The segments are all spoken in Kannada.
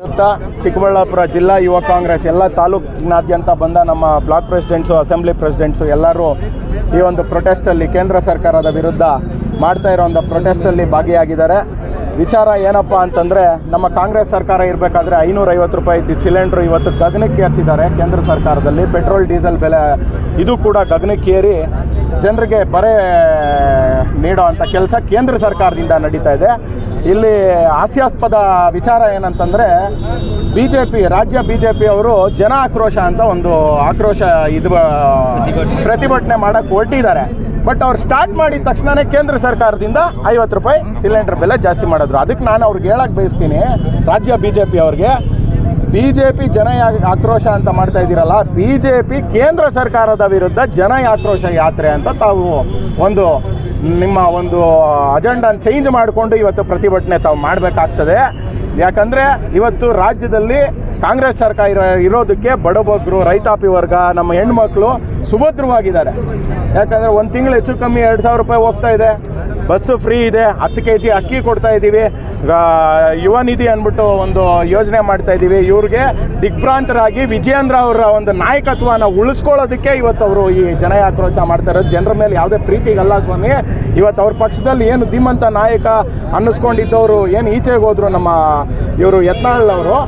ವಿರುದ್ಧ ಚಿಕ್ಕಬಳ್ಳಾಪುರ ಜಿಲ್ಲಾ ಯುವ ಕಾಂಗ್ರೆಸ್, ಎಲ್ಲ ತಾಲೂಕಿನಾದ್ಯಂತ ಬಂದ ನಮ್ಮ ಬ್ಲಾಕ್ ಪ್ರೆಸಿಡೆಂಟ್ಸು, ಅಸೆಂಬ್ಲಿ ಪ್ರೆಸಿಡೆಂಟ್ಸು ಎಲ್ಲರೂ ಈ ಒಂದು ಪ್ರೊಟೆಸ್ಟಲ್ಲಿ ಕೇಂದ್ರ ಸರ್ಕಾರದ ವಿರುದ್ಧ ಮಾಡ್ತಾ ಇರೋ ಒಂದು ಪ್ರೊಟೆಸ್ಟಲ್ಲಿ ಭಾಗಿಯಾಗಿದ್ದಾರೆ. ವಿಚಾರ ಏನಪ್ಪ ಅಂತಂದರೆ, ನಮ್ಮ ಕಾಂಗ್ರೆಸ್ ಸರ್ಕಾರ ಇರಬೇಕಾದ್ರೆ ಐನೂರೈವತ್ತು ರೂಪಾಯಿ ಸಿಲಿಂಡ್ರು ಇವತ್ತು ಗಗನಕ್ಕೆ ಏರಿಸಿದ್ದಾರೆ ಕೇಂದ್ರ ಸರ್ಕಾರದಲ್ಲಿ. ಪೆಟ್ರೋಲ್, ಡೀಸೆಲ್ ಬೆಲೆ ಇದು ಕೂಡ ಗಗನಕ್ಕೇರಿ ಜನರಿಗೆ ಬರೆ ನೀಡೋ ಅಂಥ ಕೆಲಸ ಕೇಂದ್ರ ಸರ್ಕಾರದಿಂದ ನಡೀತಾ ಇದೆ. ಇಲ್ಲಿ ಹಾಸ್ಯಾಸ್ಪದ ವಿಚಾರ ಏನಂತಂದರೆ ಬಿ ಜೆ ಪಿ ರಾಜ್ಯ ಬಿ ಜೆ ಪಿ ಅವರು ಜನ ಆಕ್ರೋಶ ಅಂತ ಒಂದು ಆಕ್ರೋಶ ಇದು ಪ್ರತಿಭಟನೆ ಮಾಡೋಕ್ಕೆ ಹೊರಟಿದ್ದಾರೆ. ಬಟ್ ಅವ್ರು ಸ್ಟಾರ್ಟ್ ಮಾಡಿದ ತಕ್ಷಣವೇ ಕೇಂದ್ರ ಸರ್ಕಾರದಿಂದ ಐವತ್ತು ರೂಪಾಯಿ ಸಿಲಿಂಡರ್ ಬೆಲೆ ಜಾಸ್ತಿ ಮಾಡಿದ್ರು. ಅದಕ್ಕೆ ನಾನು ಅವ್ರಿಗೆ ಹೇಳಕ್ಕೆ ಬಯಸ್ತೀನಿ, ರಾಜ್ಯ ಬಿ ಜೆ ಪಿ ಅವ್ರಿಗೆ ಬಿ ಜೆ ಪಿ ಜನ ಆಕ್ರೋಶ ಅಂತ ಮಾಡ್ತಾ ಇದ್ದೀರಲ್ಲ ಬಿ ಜೆ ಪಿ ಕೇಂದ್ರ ಸರ್ಕಾರದ ವಿರುದ್ಧ ಜನ ಆಕ್ರೋಶ ಯಾತ್ರೆ ಅಂತ ತಾವು ಒಂದು ನಿಮ್ಮ ಒಂದು ಅಜೆಂಡಾನ ಚೇಂಜ್ ಮಾಡಿಕೊಂಡು ಇವತ್ತು ಪ್ರತಿಭಟನೆ ತಾವು ಮಾಡಬೇಕಾಗ್ತದೆ. ಯಾಕಂದರೆ ಇವತ್ತು ರಾಜ್ಯದಲ್ಲಿ ಕಾಂಗ್ರೆಸ್ ಸರ್ಕಾರ ಇರೋ, ಇರೋದಕ್ಕೆ ಬಡಬಗ್ರು, ರೈತಾಪಿ ವರ್ಗ, ನಮ್ಮ ಹೆಣ್ಮಕ್ಳು ಸುಭದ್ರವಾಗಿದ್ದಾರೆ. ಯಾಕಂದರೆ ಒಂದು ತಿಂಗಳು ಹೆಚ್ಚು ಕಮ್ಮಿ ಎರಡು ಸಾವಿರ ರೂಪಾಯಿ ಹೋಗ್ತಾ ಇದೆ. ಬಸ್ಸು ಫ್ರೀ ಇದೆ, ಹತ್ತು ಕೆ ಜಿ ಅಕ್ಕಿ ಕೊಡ್ತಾ ಇದ್ದೀವಿ ಯುವ ನಿಧಿ ಅಂದ್ಬಿಟ್ಟು ಒಂದು ಯೋಜನೆ ಮಾಡ್ತಾ ಇದ್ದೀವಿ. ಇವ್ರಿಗೆ ದಿಗ್ಭ್ರಾಂತರಾಗಿ ವಿಜಯೇಂದ್ರ ಅವರ ಒಂದು ನಾಯಕತ್ವನ ಉಳಿಸ್ಕೊಳ್ಳೋದಕ್ಕೆ ಇವತ್ತು ಅವರು ಈ ಜನ ಆಕ್ರೋಶ ಮಾಡ್ತಾ ಇರೋದು. ಜನರ ಮೇಲೆ ಯಾವುದೇ ಪ್ರೀತಿಗಲ್ಲ ಸ್ವಾಮಿ. ಇವತ್ತು ಅವ್ರ ಪಕ್ಷದಲ್ಲಿ ಏನು ಧೀಮಂತ ನಾಯಕ ಅನ್ನಿಸ್ಕೊಂಡಿದ್ದವರು, ಏನು ಈಚೆಗೆ ಹೋದರು ನಮ್ಮ ಇವರು ಯತ್ನಾಳ್ ಅವರು.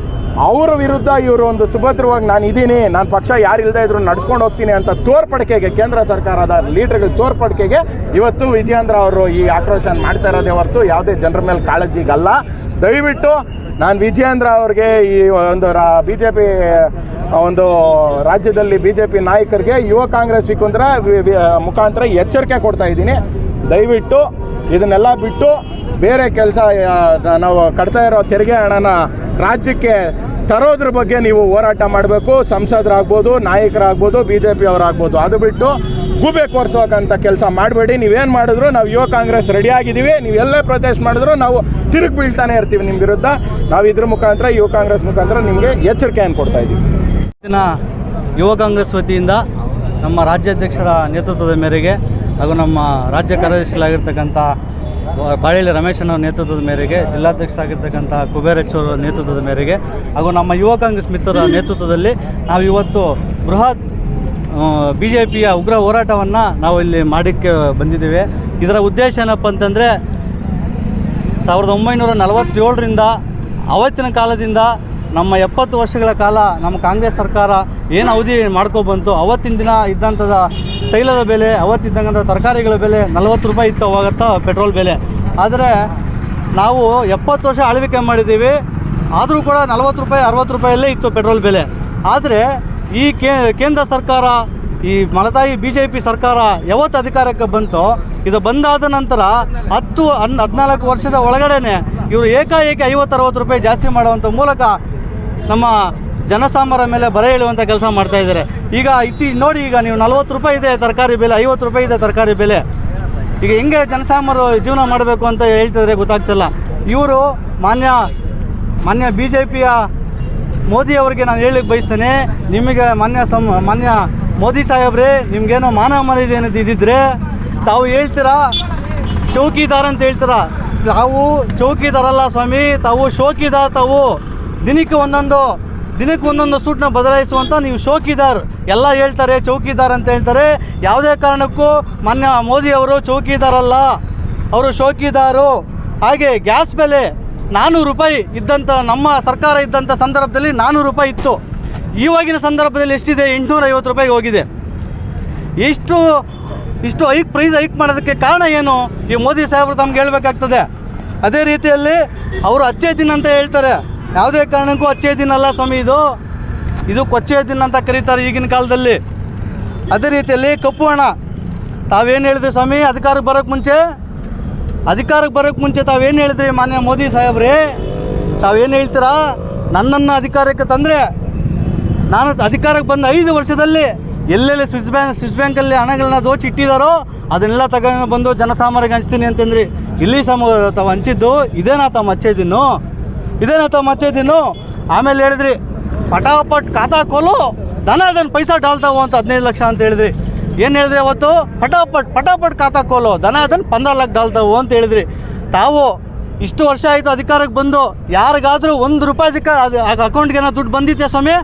ಅವರ ವಿರುದ್ಧ ಇವರು ಒಂದು ಸುಭದ್ರವಾಗಿ ನಾನು ಇದ್ದೀನಿ, ನಾನು ಪಕ್ಷ ಯಾರು ಇಲ್ಲದೆ ಇದ್ರು ನಡ್ಸ್ಕೊಂಡು ಹೋಗ್ತೀನಿ ಅಂತ ತೋರ್ಪಡಿಕೆಗೆ, ಕೇಂದ್ರ ಸರ್ಕಾರದ ಲೀಡರ್ಗಳ ತೋರ್ಪಡಿಕೆಗೆ ಇವತ್ತು ವಿಜಯೇಂದ್ರ ಅವರು ಈ ಆಕ್ರೋಶ ಮಾಡ್ತಾ ಇರೋದೇ ಹೊರತು ಯಾವುದೇ ಜನರ ಮೇಲೆ ಕಾಳಜಿಗಲ್ಲ. ದಯವಿಟ್ಟು ನಾನು ವಿಜಯೇಂದ್ರ ಅವ್ರಿಗೆ ಈ ಒಂದು ರಾ ಬಿ ಜೆ ಪಿ ಒಂದು ರಾಜ್ಯದಲ್ಲಿ ಬಿ ಜೆ ಪಿ ನಾಯಕರಿಗೆ, ಯುವ ಕಾಂಗ್ರೆಸ್ ವಿ- ಮುಖಾಂತರ ಎಚ್ಚರಿಕೆ ಕೊಡ್ತಾ ಇದ್ದೀನಿ. ದಯವಿಟ್ಟು ಇದನ್ನೆಲ್ಲ ಬಿಟ್ಟು ಬೇರೆ ಕೆಲಸ ನಾವು ಕಟ್ತಾ ಇರೋ ತೆರಿಗೆ ಹಣನ ರಾಜ್ಯಕ್ಕೆ ತರೋದ್ರ ಬಗ್ಗೆ ನೀವು ಹೋರಾಟ ಮಾಡಬೇಕು, ಸಂಸದರಾಗ್ಬೋದು, ನಾಯಕರಾಗ್ಬೋದು ಬಿ ಜೆ ಪಿ ಅವರಾಗ್ಬೋದು. ಅದು ಬಿಟ್ಟು ಗೂಬೆ ಕೋರ್ಸೋಕಂಥ ಕೆಲಸ ಮಾಡಬೇಡಿ. ನೀವೇನು ಮಾಡಿದ್ರು ನಾವು ಯುವ ಕಾಂಗ್ರೆಸ್ ರೆಡಿ ಆಗಿದ್ದೀವಿ. ನೀವು ಎಲ್ಲೇ ಪ್ರದೇಶ ಮಾಡಿದ್ರು ನಾವು ತಿರುಗಿ ಬೀಳ್ತಾನೆ ಇರ್ತೀವಿ ನಿಮ್ಮ ವಿರುದ್ಧ. ನಾವು ಇದ್ರ ಮುಖಾಂತರ, ಯುವ ಕಾಂಗ್ರೆಸ್ ಮುಖಾಂತರ ನಿಮಗೆ ಎಚ್ಚರಿಕೆಯನ್ನು ಕೊಡ್ತಾ ಇದ್ದೀವಿ. ದಿನ ಯುವ ಕಾಂಗ್ರೆಸ್ ವತಿಯಿಂದ ನಮ್ಮ ರಾಜ್ಯಾಧ್ಯಕ್ಷರ ನೇತೃತ್ವದ ಮೇರೆಗೆ ಹಾಗೂ ನಮ್ಮ ರಾಜ್ಯ ಕಾರ್ಯದರ್ಶಿಗಳಾಗಿರ್ತಕ್ಕಂಥ ಬಾಳೆಹಳ್ಳಿ ರಮೇಶನ ನೇತೃತ್ವದ ಮೇರೆಗೆ ಜಿಲ್ಲಾಧ್ಯಕ್ಷರಾಗಿರ್ತಕ್ಕಂಥ ಕುಬೇರಚ್ಚವರ ನೇತೃತ್ವದ ಮೇರೆಗೆ ಹಾಗೂ ನಮ್ಮ ಯುವ ಕಾಂಗ್ರೆಸ್ ಮಿತ್ರರ ನೇತೃತ್ವದಲ್ಲಿ ನಾವು ಇವತ್ತು ಬೃಹತ್ ಬಿ ಜೆ ಪಿಯ ಉಗ್ರ ಹೋರಾಟವನ್ನು ನಾವು ಇಲ್ಲಿ ಮಾಡಿಕ್ಕೆ ಬಂದಿದ್ದೇವೆ. ಇದರ ಉದ್ದೇಶ ಏನಪ್ಪ ಅಂತಂದರೆ, ಸಾವಿರದ ಒಂಬೈನೂರ ನಲವತ್ತೇಳರಿಂದ ಅವತ್ತಿನ ಕಾಲದಿಂದ ನಮ್ಮ ಎಪ್ಪತ್ತು ವರ್ಷಗಳ ಕಾಲ ನಮ್ಮ ಕಾಂಗ್ರೆಸ್ ಸರ್ಕಾರ ಏನು ಅವಧಿ ಮಾಡ್ಕೊಬಂತು ಅವತ್ತಿನ ದಿನ ಇದ್ದಂಥದ ತೈಲದ ಬೆಲೆ ಅವತ್ತಿದ್ದಂಥ ತರಕಾರಿಗಳ ಬೆಲೆ ನಲವತ್ತು ರೂಪಾಯಿ ಇತ್ತು ಅವಾಗತ್ತ ಪೆಟ್ರೋಲ್ ಬೆಲೆ. ಆದರೆ ನಾವು ಎಪ್ಪತ್ತು ವರ್ಷ ಆಳ್ವಿಕೆ ಮಾಡಿದ್ದೀವಿ. ಆದರೂ ಕೂಡ ನಲವತ್ತು ರೂಪಾಯಿ, ಅರವತ್ತು ರೂಪಾಯಲ್ಲೇ ಇತ್ತು ಪೆಟ್ರೋಲ್ ಬೆಲೆ. ಆದರೆ ಈ ಕೇಂದ್ರ ಸರ್ಕಾರ, ಈ ಮಲತಾಯಿ ಬಿ ಜೆ ಪಿ ಸರ್ಕಾರ ಯಾವತ್ತು ಅಧಿಕಾರಕ್ಕೆ ಬಂತೋ, ಇದು ಬಂದಾದ ನಂತರ ಹತ್ತು, ಹನ್, ಹದಿನಾಲ್ಕು ವರ್ಷದ ಒಳಗಡೆನೆ ಇವರು ಏಕಾಏಕಿ ಐವತ್ತು, ಅರವತ್ತು ರೂಪಾಯಿ ಜಾಸ್ತಿ ಮಾಡುವಂಥ ಮೂಲಕ ನಮ್ಮ ಜನಸಾಮಾನ್ಯರ ಮೇಲೆ ಬರ ಹೇಳುವಂಥ ಕೆಲಸ ಮಾಡ್ತಾ ಇದ್ದಾರೆ. ಈಗ ಇತ್ತಿ ನೋಡಿ, ಈಗ ನೀವು ನಲ್ವತ್ತು ರೂಪಾಯಿ ಇದೆ ತರಕಾರಿ ಬೆಲೆ, ಐವತ್ತು ರೂಪಾಯಿ ಇದೆ ತರಕಾರಿ ಬೆಲೆ. ಈಗ ಹೆಂಗೆ ಜನಸಾಮಾನ್ಯರು ಜೀವನ ಮಾಡಬೇಕು ಅಂತ ಹೇಳ್ತಿದ್ರೆ ಗೊತ್ತಾಗ್ತಿಲ್ಲ. ಇವರು ಮಾನ್ಯ ಮಾನ್ಯ ಬಿ ಜೆ ಪಿಯ ಮೋದಿ ಅವರಿಗೆ ನಾನು ಹೇಳಲಿಕ್ಕೆ ಬಯಸ್ತೇನೆ, ನಿಮಗೆ ಮಾನ್ಯ ಸಂ ಮಾನ್ಯ ಮೋದಿ ಸಾಹೇಬ್ರೆ, ನಿಮಗೇನೋ ಮಾನ ಮರ್ಯಾದೆ ಏನದು ಇದ್ದಿದ್ರೆ ತಾವು ಹೇಳ್ತೀರಾ? ಚೌಕಿದಾರ ಅಂತ ಹೇಳ್ತೀರಾ? ತಾವು ಚೌಕಿದಾರಲ್ಲ ಸ್ವಾಮಿ, ತಾವು ಶೋಕಿದಾರ ತಾವು. ದಿನಕ್ಕೆ ಒಂದೊಂದು ದಿನಕ್ಕೆ ಒಂದೊಂದು ಸೂಟ್ನ ಬದಲಾಯಿಸುವಂಥ ನೀವು ಶೋಕಿದಾರ್. ಎಲ್ಲ ಹೇಳ್ತಾರೆ, ಚೌಕಿದಾರ್ ಅಂತ ಹೇಳ್ತಾರೆ. ಯಾವುದೇ ಕಾರಣಕ್ಕೂ ಮೊನ್ನೆ ಮೋದಿಯವರು ಚೌಕಿದಾರಲ್ಲ. ಅವರು ಶೋಕಿದಾರು. ಹಾಗೆ ಗ್ಯಾಸ್ ಬೆಲೆ ನಾನ್ನೂರು ರೂಪಾಯಿ ಇದ್ದಂಥ ನಮ್ಮ ಸರ್ಕಾರ ಇದ್ದಂಥ ಸಂದರ್ಭದಲ್ಲಿ ನಾನ್ನೂರು ರೂಪಾಯಿ ಇತ್ತು. ಇವಾಗಿನ ಸಂದರ್ಭದಲ್ಲಿ ಎಷ್ಟಿದೆ? ಎಂಟುನೂರ ಐವತ್ತು ರೂಪಾಯಿಗೆ ಹೋಗಿದೆ. ಇಷ್ಟು ಇಷ್ಟು ಹೈಕ್, ಪ್ರೈಸ್ ಹೈಕ್ ಮಾಡೋದಕ್ಕೆ ಕಾರಣ ಏನು? ಈ ಮೋದಿ ಸಾಹೇಬರು ತಮ್ಗೆ ಹೇಳಬೇಕಾಗ್ತದೆ. ಅದೇ ರೀತಿಯಲ್ಲಿ ಅವರು ಅಚ್ಚೇ ದಿನ ಅಂತ ಹೇಳ್ತಾರೆ. ಯಾವುದೇ ಕಾರಣಕ್ಕೂ ಅಚ್ಚೇ ದಿನ ಅಲ್ಲ ಸ್ವಾಮಿ ಇದು. ಇದು ಕೊಚ್ಚೆ ದಿನ ಅಂತ ಕರೀತಾರೆ ಈಗಿನ ಕಾಲದಲ್ಲಿ. ಅದೇ ರೀತಿಯಲ್ಲಿ ಕಪ್ಪು ಹಣ. ತಾವೇನು ಹೇಳಿದ್ರಿ ಸ್ವಾಮಿ? ಅಧಿಕಾರಕ್ಕೆ ಬರೋಕ್ಕೆ ಮುಂಚೆ? ಅಧಿಕಾರಕ್ಕೆ ಬರೋಕ್ಕೆ ಮುಂಚೆ ತಾವೇನು ಹೇಳಿದ್ರಿ ಮಾನ್ಯ ಮೋದಿ ಸಾಹೇಬ್ರಿ? ತಾವೇನು ಹೇಳ್ತೀರಾ? ನನ್ನನ್ನು ಅಧಿಕಾರಕ್ಕೆ ತಂದರೆ ನಾನು ಅಧಿಕಾರಕ್ಕೆ ಬಂದ ಐದು ವರ್ಷದಲ್ಲಿ ಎಲ್ಲೆಲ್ಲಿ ಸ್ವಿಸ್ ಬ್ಯಾಂಕ್ ಸ್ವಿಸ್ ಬ್ಯಾಂಕಲ್ಲಿ ಹಣಗಳನ್ನ ದೋಚಿ ಇಟ್ಟಿದ್ದಾರೋ ಅದನ್ನೆಲ್ಲ ತಗೊಂಡು ಬಂದು ಜನಸಾಮಾನ್ಯರಿಗೆ ಹಂಚ್ತೀನಿ ಅಂತಂದ್ರಿ. ಇಲ್ಲಿ ಸಮ ತಾವು ಹಂಚಿದ್ದು ಇದೇನಾ ತಾವು ಹಚ್ಚೇದಿನ್ನು ಇದೇನಾ ತಾವು ಆಮೇಲೆ ಹೇಳಿದ್ರಿ ಪಟಾಪಟ್ ಖಾತಾ ಕೋಲು ದನ ಅದನ್ನು ಪೈಸಾ ಡಾಲ್ತಾವು ಅಂತ ಹದಿನೈದು ಲಕ್ಷ ಅಂತ ಹೇಳಿದ್ರಿ. ಏನು ಹೇಳಿದ್ರಿ ಅವತ್ತು? ಪಟಾಪಟ್ ಪಟಾಪಟ್ ಖಾತಾ ಕೋಲು ದನ ಅದನ್ನು ಪಂದ್ರ ಲಕ್ಷ ಡಾಲ್ತಾವು ಅಂತ ಹೇಳಿದ್ರಿ. ತಾವು ಇಷ್ಟು ವರ್ಷ ಆಯಿತು ಅಧಿಕಾರಕ್ಕೆ ಬಂದು, ಯಾರಿಗಾದರೂ ಒಂದು ರೂಪಾಯಿ ಅಧಿಕಾರ ಅದು ಅಕೌಂಟ್ಗೆ ಏನೋ ದುಡ್ಡು ಬಂದಿದ್ದೆ ಸ್ವಾಮಿ?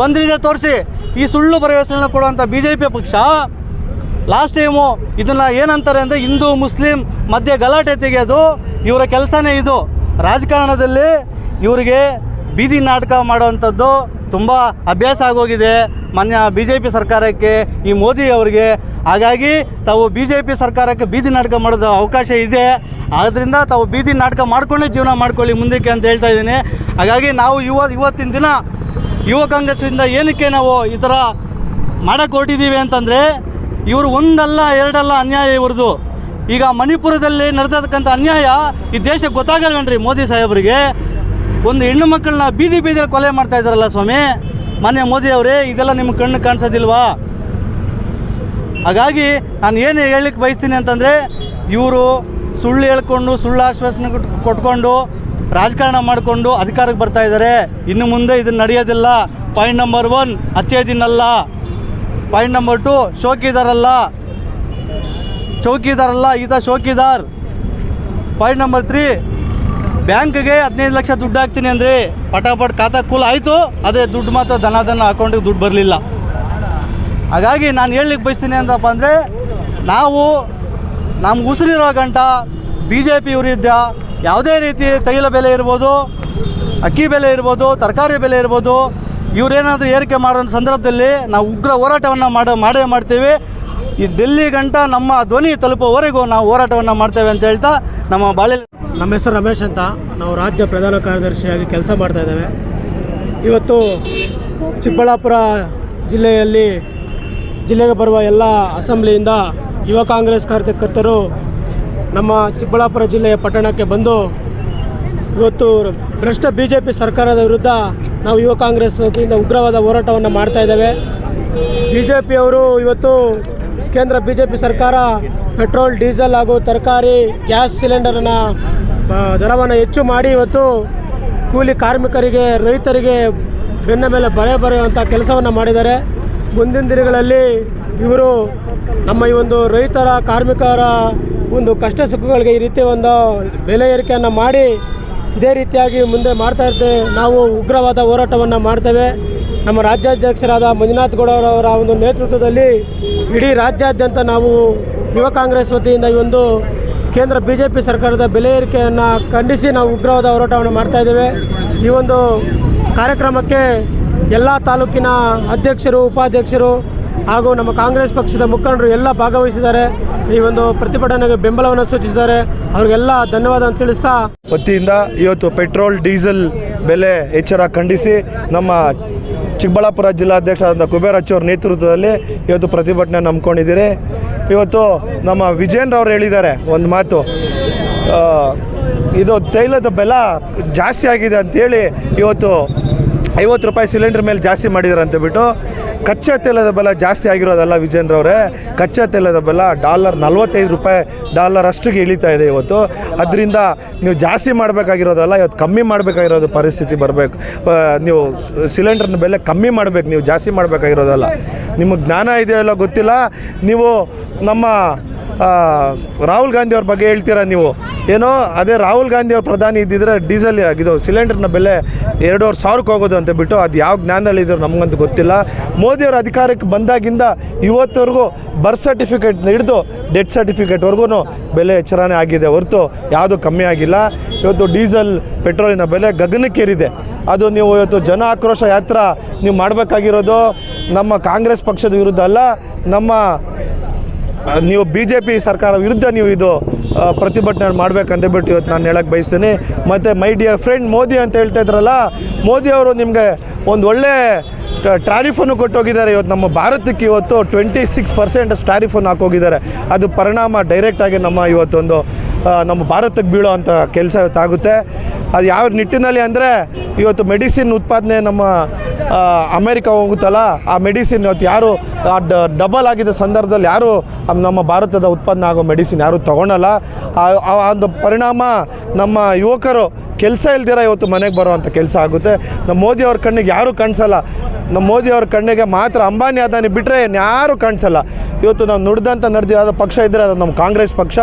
ಬಂದಿದೆ ತೋರಿಸಿ. ಈ ಸುಳ್ಳು ಭರವಸೆಗಳನ್ನ ಕೊಡುವಂಥ ಬಿ ಜೆ ಪಿ ಪಕ್ಷ ಲಾಸ್ಟ್ ಟೈಮು ಇದನ್ನು ಏನಂತಾರೆ ಅಂದರೆ ಹಿಂದೂ, ಮುಸ್ಲಿಂ ಮಧ್ಯೆ ಗಲಾಟೆ ತೆಗೆಯೋದು, ಇವರ ಕೆಲಸನೇ ಇದು. ರಾಜಕಾರಣದಲ್ಲಿ ಇವರಿಗೆ ಬೀದಿ ನಾಟಕ ಮಾಡುವಂಥದ್ದು ತುಂಬ ಅಭ್ಯಾಸ ಆಗೋಗಿದೆ. ಮಾನ್ಯ ಬಿ ಜೆ ಪಿ ಸರ್ಕಾರಕ್ಕೆ, ಈ ಮೋದಿ ಅವರಿಗೆ. ಹಾಗಾಗಿ ತಾವು ಬಿ ಜೆ ಪಿ ಸರ್ಕಾರಕ್ಕೆ ಬೀದಿ ನಾಟಕ ಮಾಡೋದು ಅವಕಾಶ ಇದೆ. ಆದ್ದರಿಂದ ತಾವು ಬೀದಿ ನಾಟಕ ಮಾಡ್ಕೊಂಡೇ ಜೀವನ ಮಾಡ್ಕೊಳ್ಳಿ ಮುಂದಕ್ಕೆ ಅಂತ ಹೇಳ್ತಾ ಇದ್ದೀನಿ. ಹಾಗಾಗಿ ನಾವು ಯುವ, ಇವತ್ತಿನ ದಿನ ಯುವ ಕಾಂಗ್ರೆಸ್ಸಿಂದ ಏನಕ್ಕೆ ನಾವು ಈ ಥರ ಮಾಡಕ್ಕೆ ಹೊರಟಿದ್ದೀವಿ ಅಂತಂದರೆ, ಇವರು ಒಂದಲ್ಲ, ಎರಡಲ್ಲ ಅನ್ಯಾಯ ಇವ್ರದ್ದು. ಈಗ ಮಣಿಪುರದಲ್ಲಿ ನಡೆದಕ್ಕಂಥ ಅನ್ಯಾಯ ಈ ದೇಶಕ್ಕೆ ಗೊತ್ತಾಗಲ್ವೇನ್ರಿ ಮೋದಿ ಸಾಹೇಬರಿಗೆ? ಒಂದು ಹೆಣ್ಣು ಮಕ್ಕಳನ್ನ ಬೀದಿ ಬೀದಿಯಲ್ಲಿ ಕೊಲೆ ಮಾಡ್ತಾ ಇದ್ದಾರಲ್ಲ ಸ್ವಾಮಿ? ಮಾನ್ಯ ಮೋದಿ ಅವರೇ, ಇದೆಲ್ಲ ನಿಮ್ಮ ಕಣ್ಣು ಕಾಣಿಸೋದಿಲ್ವಾ? ಹಾಗಾಗಿ ನಾನು ಏನು ಹೇಳಲಿಕ್ಕೆ ಬಯಸ್ತೀನಿ ಅಂತಂದರೆ, ಇವರು ಸುಳ್ಳು ಹೇಳ್ಕೊಂಡು, ಸುಳ್ಳು ಆಶ್ವಾಸನೆ ಕೊಟ್- ಕೊಟ್ಕೊಂಡು, ರಾಜಕಾರಣ ಮಾಡಿಕೊಂಡು ಅಧಿಕಾರಕ್ಕೆ ಬರ್ತಾ ಇದ್ದಾರೆ. ಇನ್ನು ಮುಂದೆ ಇದನ್ನು ನಡೆಯೋದಿಲ್ಲ. ಪಾಯಿಂಟ್ ನಂಬರ್ ಒನ್ ಅಚ್ಚೇದಿನಲ್ಲ ಪಾಯಿಂಟ್ ನಂಬರ್ ಟು ಶೋಕಿದಾರಲ್ಲ. ಚೌಕಿದಾರಲ್ಲ ಈತ ಶೋಕಿದಾರ್. ಪಾಯಿಂಟ್ ನಂಬರ್ ತ್ರೀ ಬ್ಯಾಂಕ್ಗೆ ಹದಿನೈದು ಲಕ್ಷ ದುಡ್ಡು ಹಾಕ್ತೀನಿ ಅಂದರೆ ಪಟಾಪಟ್ ಖಾತಾ ಕೂಲ್ ಆಯಿತು, ಆದರೆ ದುಡ್ಡು ಮಾತ್ರ ದನ ದನ ಅಕೌಂಟಿಗೆ ದುಡ್ಡು ಬರಲಿಲ್ಲ. ಹಾಗಾಗಿ ನಾನು ಹೇಳಲಿಕ್ಕೆ ಬಯಸ್ತೀನಿ ಅಂತಪ್ಪ ಅಂದರೆ, ನಾವು ನಮ್ಗೆ ಉಸಿರಿರೋ ಗಂಟ ಬಿ ಜೆ ಪಿ ಯಾವುದೇ ರೀತಿ ತೈಲ ಬೆಲೆ ಇರ್ಬೋದು, ಅಕ್ಕಿ ಬೆಲೆ ಇರ್ಬೋದು, ತರಕಾರಿ ಬೆಲೆ ಇರ್ಬೋದು, ಇವರೇನಾದರೂ ಏರಿಕೆ ಮಾಡೋ ಸಂದರ್ಭದಲ್ಲಿ ನಾವು ಉಗ್ರ ಹೋರಾಟವನ್ನು ಮಾಡೋ, ಮಾಡೇ ಮಾಡ್ತೀವಿ. ಈ ಡೆಲ್ಲಿ ಗಂಟ ನಮ್ಮ ಧ್ವನಿ ತಲುಪೋವರೆಗೂ ನಾವು ಹೋರಾಟವನ್ನು ಮಾಡ್ತೇವೆ ಅಂತ ಹೇಳ್ತಾ ನಮ್ಮ ಬಾಳೆ ನಮ್ಮ ಹೆಸರು ರಮೇಶ್ ಅಂತ. ನಾವು ರಾಜ್ಯ ಪ್ರಧಾನ ಕಾರ್ಯದರ್ಶಿಯಾಗಿ ಕೆಲಸ ಮಾಡ್ತಾ ಇದ್ದೇವೆ. ಇವತ್ತು ಚಿಕ್ಕಬಳ್ಳಾಪುರ ಜಿಲ್ಲೆಯಲ್ಲಿ ಜಿಲ್ಲೆಗೆ ಬರುವ ಎಲ್ಲ ಅಸೆಂಬ್ಲಿಯಿಂದ ಯುವ ಕಾಂಗ್ರೆಸ್ ಕಾರ್ಯಕರ್ತರು ನಮ್ಮ ಚಿಕ್ಕಬಳ್ಳಾಪುರ ಜಿಲ್ಲೆಯ ಪಟ್ಟಣಕ್ಕೆ ಬಂದು ಇವತ್ತು ಭ್ರಷ್ಟ ಬಿ ಜೆ ಪಿ ಸರ್ಕಾರದ ವಿರುದ್ಧ ನಾವು ಯುವ ಕಾಂಗ್ರೆಸ್ ವತಿಯಿಂದ ಉಗ್ರವಾದ ಹೋರಾಟವನ್ನು ಮಾಡ್ತಾ ಇದ್ದೇವೆ. ಬಿ ಜೆ ಪಿಯವರು ಇವತ್ತು ಕೇಂದ್ರ ಬಿ ಜೆ ಪಿ ಸರ್ಕಾರ ಪೆಟ್ರೋಲ್, ಡೀಸೆಲ್ ಹಾಗೂ ತರಕಾರಿ, ಗ್ಯಾಸ್ ಸಿಲಿಂಡರನ್ನು ದರವನ್ನು ಹೆಚ್ಚು ಮಾಡಿ ಇವತ್ತು ಕೂಲಿ ಕಾರ್ಮಿಕರಿಗೆ, ರೈತರಿಗೆ ಬೆನ್ನ ಮೇಲೆ ಬರೆ ಬರೆಯುವಂಥ ಕೆಲಸವನ್ನು ಮಾಡಿದ್ದಾರೆ. ಮುಂದಿನ ದಿನಗಳಲ್ಲಿ ಇವರು ನಮ್ಮ ಈ ಒಂದು ರೈತರ, ಕಾರ್ಮಿಕರ ಒಂದು ಕಷ್ಟ ಸುಖಗಳಿಗೆ ಈ ರೀತಿ ಒಂದು ಬೆಲೆ ಏರಿಕೆಯನ್ನು ಮಾಡಿ ಇದೇ ರೀತಿಯಾಗಿ ಮುಂದೆ ಮಾಡ್ತಾ ಇರ್ತೇವೆ ನಾವು ಉಗ್ರವಾದ ಹೋರಾಟವನ್ನು ಮಾಡ್ತೇವೆ. ನಮ್ಮ ರಾಜ್ಯಾಧ್ಯಕ್ಷರಾದ ಮಂಜುನಾಥ್ ಗೌಡರವರ ಒಂದು ನೇತೃತ್ವದಲ್ಲಿ ಇಡೀ ರಾಜ್ಯಾದ್ಯಂತ ನಾವು ಯುವ ಕಾಂಗ್ರೆಸ್ ವತಿಯಿಂದ ಈ ಒಂದು ಕೇಂದ್ರ ಬಿ ಜೆ ಪಿ ಸರ್ಕಾರದ ಬೆಲೆ ಏರಿಕೆಯನ್ನು ಖಂಡಿಸಿ ನಾವು ಉಗ್ರವಾದ ಹೋರಾಟವನ್ನು ಮಾಡ್ತಾ ಇದ್ದೇವೆ. ಈ ಒಂದು ಕಾರ್ಯಕ್ರಮಕ್ಕೆ ಎಲ್ಲ ತಾಲೂಕಿನ ಅಧ್ಯಕ್ಷರು, ಉಪಾಧ್ಯಕ್ಷರು ಹಾಗೂ ನಮ್ಮ ಕಾಂಗ್ರೆಸ್ ಪಕ್ಷದ ಮುಖಂಡರು ಎಲ್ಲ ಭಾಗವಹಿಸಿದ್ದಾರೆ. ಈ ಒಂದು ಪ್ರತಿಭಟನೆಗೆ ಬೆಂಬಲವನ್ನು ಸೂಚಿಸಿದ್ದಾರೆ. ಅವ್ರಿಗೆಲ್ಲ ಧನ್ಯವಾದ ತಿಳಿಸ್ತಾ ವತಿಯಿಂದ ಇವತ್ತು ಪೆಟ್ರೋಲ್, ಡೀಸೆಲ್ ಬೆಲೆ ಹೆಚ್ಚಳ ಖಂಡಿಸಿ ನಮ್ಮ ಚಿಕ್ಕಬಳ್ಳಾಪುರ ಜಿಲ್ಲಾಧ್ಯಕ್ಷರಾದ ಕುಬೇರಚ್ಚವ್ರ ನೇತೃತ್ವದಲ್ಲಿ ಇವತ್ತು ಪ್ರತಿಭಟನೆ ನಂಬ್ಕೊಂಡಿದ್ದೀರಿ ಇವತ್ತು ನಮ್ಮ ವಿಜೇಂದ್ರ ಅವ್ರು ಹೇಳಿದ್ದಾರೆ ಒಂದು ಮಾತು. ಇದು ತೈಲದ ಬೆಲ ಜಾಸ್ತಿ ಆಗಿದೆ ಅಂತೇಳಿ ಇವತ್ತು ಐವತ್ತು ರೂಪಾಯಿ ಸಿಲಿಂಡರ್ ಮೇಲೆ ಜಾಸ್ತಿ ಮಾಡಿದ್ದಾರೆ ಅಂತ ಬಿಟ್ಟು ಕಚ್ಚಾ ತೈಲದ ಬೆಲೆ ಜಾಸ್ತಿ ಆಗಿರೋದಲ್ಲ ವಿಜೇಂದ್ರ ಅವರೇ ಕಚ್ಚಾ ತೈಲದ ಬೆಲೆ ಡಾಲರ್ ನಲ್ವತ್ತೈದು ರೂಪಾಯಿ, ಡಾಲರ್ ಅಷ್ಟಿಗೆ ಇಳಿತಾ ಇದೆ ಇವತ್ತು. ಅದರಿಂದ ನೀವು ಜಾಸ್ತಿ ಮಾಡಬೇಕಾಗಿರೋದಲ್ಲ, ಇವತ್ತು ಕಮ್ಮಿ ಮಾಡಬೇಕಾಗಿರೋದು ಪರಿಸ್ಥಿತಿ ಬರಬೇಕು. ನೀವು ಸಿಲಿಂಡರ್ನ ಬೆಲೆ ಕಮ್ಮಿ ಮಾಡಬೇಕು, ನೀವು ಜಾಸ್ತಿ ಮಾಡಬೇಕಾಗಿರೋದಲ್ಲ. ನಿಮಗೆ ಜ್ಞಾನ ಇದೆಯೋ ಇಲ್ಲೋ ಗೊತ್ತಿಲ್ಲ, ನೀವು ನಮ್ಮ ರಾಹುಲ್ ಗಾಂಧಿ ಅವ್ರ ಬಗ್ಗೆ ಹೇಳ್ತೀರಾ ನೀವು? ಏನೋ ಅದೇ ರಾಹುಲ್ ಗಾಂಧಿ ಅವ್ರ ಪ್ರಧಾನಿ ಇದ್ದಿದ್ರೆ ಡೀಸೆಲ್ ಇದು ಸಿಲಿಂಡರ್ನ ಬೆಲೆ ಎರಡೂವರೆ ಸಾವಿರಕ್ಕೆ ಹೋಗೋದು ಅಂತ ಬಿಟ್ಟು ಅದು ಯಾವ ಜ್ಞಾನದಲ್ಲಿ ಇದ್ರು ನಮಗಂತೂ ಗೊತ್ತಿಲ್ಲ. ಮೋದಿಯವ್ರ ಅಧಿಕಾರಕ್ಕೆ ಬಂದಾಗಿಂದ ಇವತ್ತವರೆಗೂ ಬರ್ತ್ ಸರ್ಟಿಫಿಕೇಟ್ ಹಿಡಿದು ಡೆತ್ ಸರ್ಟಿಫಿಕೇಟ್ವರೆಗೂ ಬೆಲೆ ಹೆಚ್ಚಳನೇ ಆಗಿದೆ ಹೊರತು ಯಾವುದೂ ಕಮ್ಮಿ ಆಗಿಲ್ಲ. ಇವತ್ತು ಡೀಸೆಲ್, ಪೆಟ್ರೋಲಿನ ಬೆಲೆ ಗಗನಕ್ಕೇರಿದೆ. ಅದು ನೀವು ಇವತ್ತು ಜನ ಆಕ್ರೋಶ ಯಾತ್ರ ನೀವು ಮಾಡಬೇಕಾಗಿರೋದು. ನಮ್ಮ ಕಾಂಗ್ರೆಸ್ ಪಕ್ಷದ ವಿರುದ್ಧ ಅಲ್ಲ, ನಮ್ಮ ನೀವು ಬಿ ಜೆ ಪಿ ಸರ್ಕಾರ ವಿರುದ್ಧ ನೀವು ಇದು ಪ್ರತಿಭಟನೆ ಮಾಡಬೇಕಂತ ಬಿಟ್ಟು ಇವತ್ತು ನಾನು ಹೇಳಕ್ಕೆ ಬಯಸ್ತೀನಿ. ಮತ್ತು ಮೈ ಡಿಯರ್ ಫ್ರೆಂಡ್ ಮೋದಿ ಅಂತ ಹೇಳ್ತಾ ಇದ್ರಲ್ಲ, ಮೋದಿ ಅವರು ನಿಮಗೆ ಒಂದು ಒಳ್ಳೆ ಟ್ಯಾರಿಫನ್ನು ಕೊಟ್ಟೋಗಿದ್ದಾರೆ. ಇವತ್ತು ನಮ್ಮ ಭಾರತಕ್ಕೆ ಇವತ್ತು ಟ್ವೆಂಟಿ ಸಿಕ್ಸ್ ಪರ್ಸೆಂಟ್ ಟ್ಯಾರಿಫನ್ನು ಹಾಕೋಗಿದ್ದಾರೆ. ಅದು ಪರಿಣಾಮ ಡೈರೆಕ್ಟಾಗಿ ನಮ್ಮ ಇವತ್ತೊಂದು ನಮ್ಮ ಭಾರತಕ್ಕೆ ಬೀಳೋ ಅಂಥ ಕೆಲಸ ಇವತ್ತಾಗುತ್ತೆ. ಅದು ಯಾವ ನಿಟ್ಟಿನಲ್ಲಿ ಅಂದರೆ, ಇವತ್ತು ಮೆಡಿಸಿನ್ ಉತ್ಪಾದನೆ ನಮ್ಮ ಅಮೇರಿಕ ಹೋಗುತ್ತಲ್ಲ, ಆ ಮೆಡಿಸಿನ್ ಇವತ್ತು ಯಾರು ಡಬಲ್ ಆಗಿದ್ದ ಸಂದರ್ಭದಲ್ಲಿ ಯಾರು ನಮ್ಮ ಭಾರತದ ಉತ್ಪನ್ನ ಆಗೋ ಮೆಡಿಸಿನ್ ಯಾರು ತೊಗೊಳಲ್ಲ. ಆ- ಒಂದು ಪರಿಣಾಮ ನಮ್ಮ ಯುವಕರು, ಕೆಲಸ ಇಲ್ದಿರ ಇವತ್ತು ಮನೆಗೆ ಬರುವಂಥ ಕೆಲಸ ಆಗುತ್ತೆ. ನಮ್ಮ ಮೋದಿಯವ್ರ ಕಣ್ಣಿಗೆ ಯಾರೂ ಕಾಣಿಸಲ್ಲ. ನಮ್ಮ ಮೋದಿಯವ್ರ ಕಣ್ಣಿಗೆ ಮಾತ್ರ ಅಂಬಾನಿ ಅದಾನಿ ಬಿಟ್ಟರೆ ಯಾರು ಕಾಣಿಸಲ್ಲ. ಇವತ್ತು ನಾವು ನುಡ್ದಂತ ನಡೆದಿರೋ ಪಕ್ಷ ಇದ್ದರೆ ಅದು ನಮ್ಮ ಕಾಂಗ್ರೆಸ್ ಪಕ್ಷ.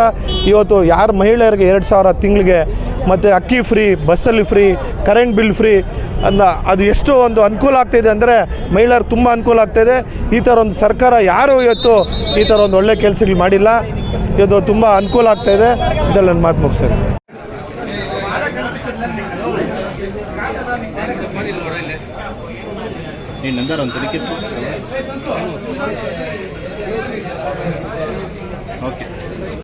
ಇವತ್ತು ಯಾರು ಮಹಿಳೆಯರಿಗೆ ಎರಡು ಸಾವಿರ ತಿಂಗಳಿಗೆ ಮತ್ತು ಅಕ್ಕಿ ಫ್ರೀ ಬಸ್ಸಲ್ಲಿ ಫ್ರೀ ಕರೆಂಟ್ ಬಿಲ್ ಫ್ರೀ ಅಲ್ಲ, ಅದು ಎಷ್ಟು ಒಂದು ಅನುಕೂಲ ಆಗ್ತಾಯಿದೆ ಅಂದರೆ ಮಹಿಳೆಯರು ತುಂಬ ಅನುಕೂಲ ಆಗ್ತಾಯಿದೆ ಈ ಥರ ಒಂದು ಸರ್ಕಾರ ಯಾರು ಇವತ್ತು ಈ ಥರ ಒಂದು ಒಳ್ಳೆ ಕೆಲಸಗಳು ಮಾಡಿಲ್ಲ. ಇದು ತುಂಬ ಅನುಕೂಲ ಆಗ್ತಾಯಿದೆ ಇದರಲ್ಲಿ ನನ್ನ ಮಾತು ಮುಗಿಸ್ತೇನೆ. ನೀನು ನಂದಾರ ಒಂದು